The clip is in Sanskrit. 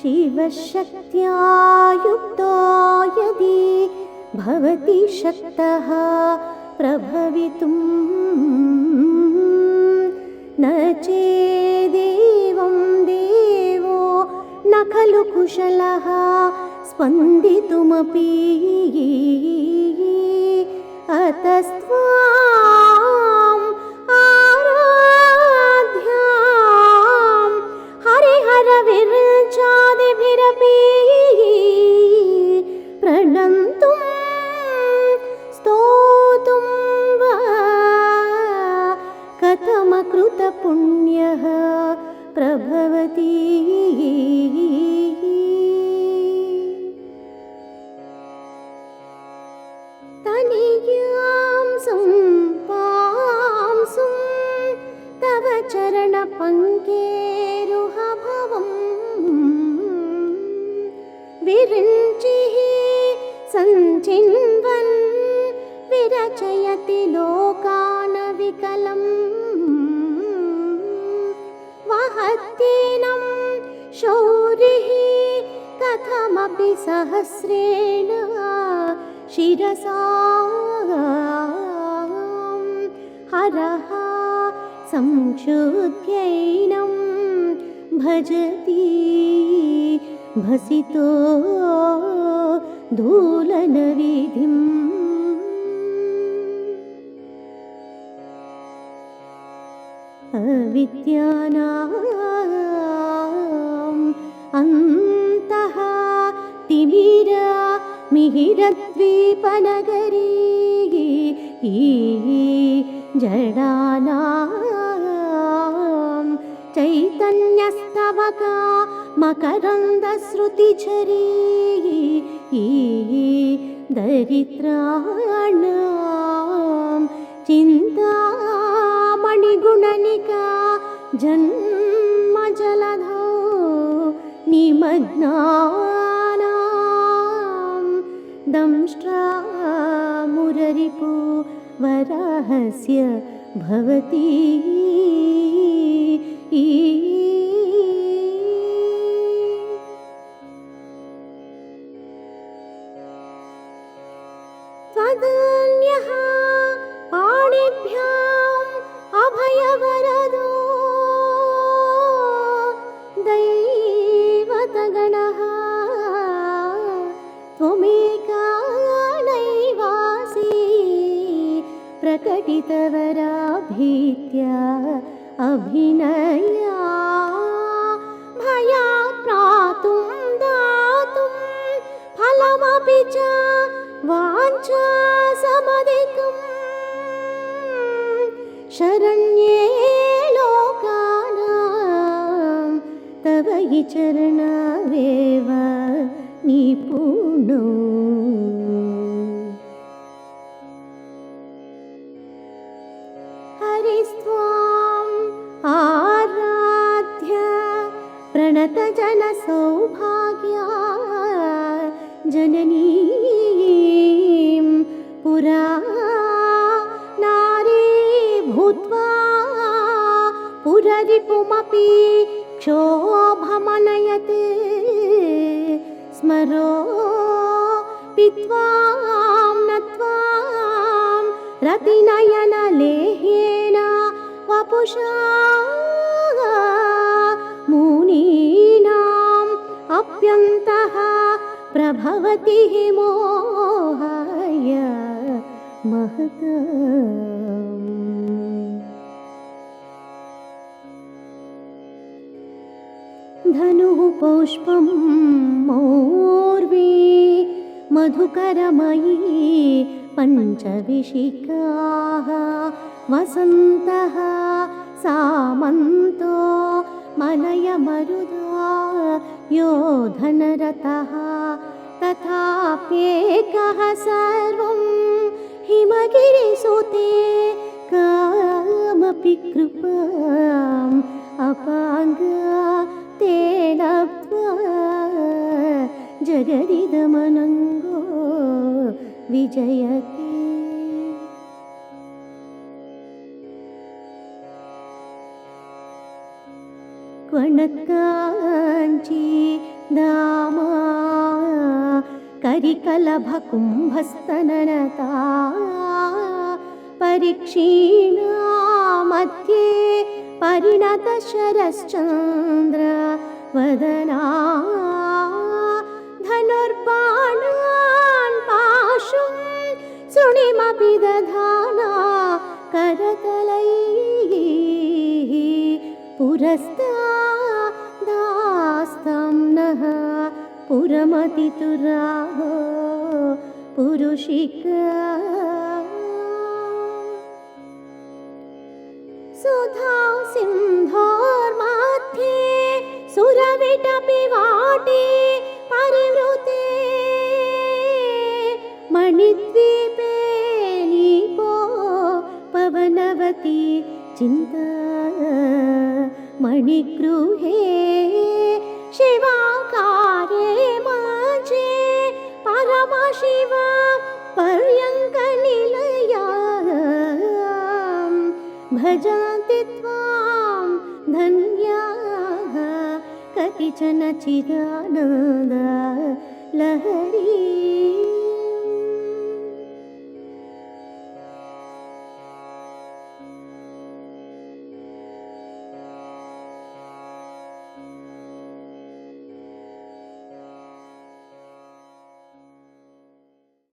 शिवशक्त्या युक्तो यदि भवति शक्तः प्रभवितुम् न चेदेवं देवो न खलु कुशलः स्पन्दितुमपि अतस्त्वाम् स्तोतुं वा कथमकृतपुण्यः प्रभवति तनियां तव चरणपङ्केरुहभवम् विरिञ्चिः सञ्चिन्वन् विरचयति लोकानविकलम्। वहत्येनं शौरिः कथमपि सहस्रेण शिरसा। हरः संशुद्ध्यैनं भजति भसितो धूलनविधिम् अविद्यानाम् अन्तः तिमिर मिहिरद्वीपनगरी जडानां चैतन्यस्तवका मकरन्दश्रुतिझरी दरिद्राणां चिन्तामणिगुणनिका जन्मजलधौ निमग्नानां दंष्ट्रा मुररिपु वराहस्य भवति पाणिभ्याम् अभयवरदो। दैवतगणः त्वमेका नैवासि प्रकटितवराभीत्या अभिनया। भयात् प्रातुं दातुं फलमपि च वाञ्छा समधिकम् शरण्ये लोकानां तव हि चरणावेव निपुणो। हरिस्त्वाम् आराध्य प्रणतजनसौभाग्या जननीं पुरा नारी भूत्वा पुररिपुमपि क्षोभमनयत्। स्मरो पित्वां नत्वां रतिनयनलेहेन वपुषा मुनीनाम् अप्यन्तः प्रभवति हि धनुः पुष्पं मौर्वी मधुकरमयी पञ्चविशिखाः वसन्तः सामन्तो मनयमरुदा यो धनरतः तथाप्येकः सर्वं हिमगिरिसुते कामपि कृपाम् विजयते क्वणकाञ्ची दामा करिकलभकुम्भस्तननता परीक्षीणा मध्ये परिणतशरश्चन्द्र वदना धनुर्बाणान् शृणिमपि दधाना करतलैः नः पुरमतितुराहो पुरुषिका। सुधा सिन्धोर्मध्ये सुरविटपि मणिगृहे शिवाकारे माजे परमशिव पर्यङ्कनिलया भजन्ति त्वां धन्याः कतिचन चिदानन्द लहरी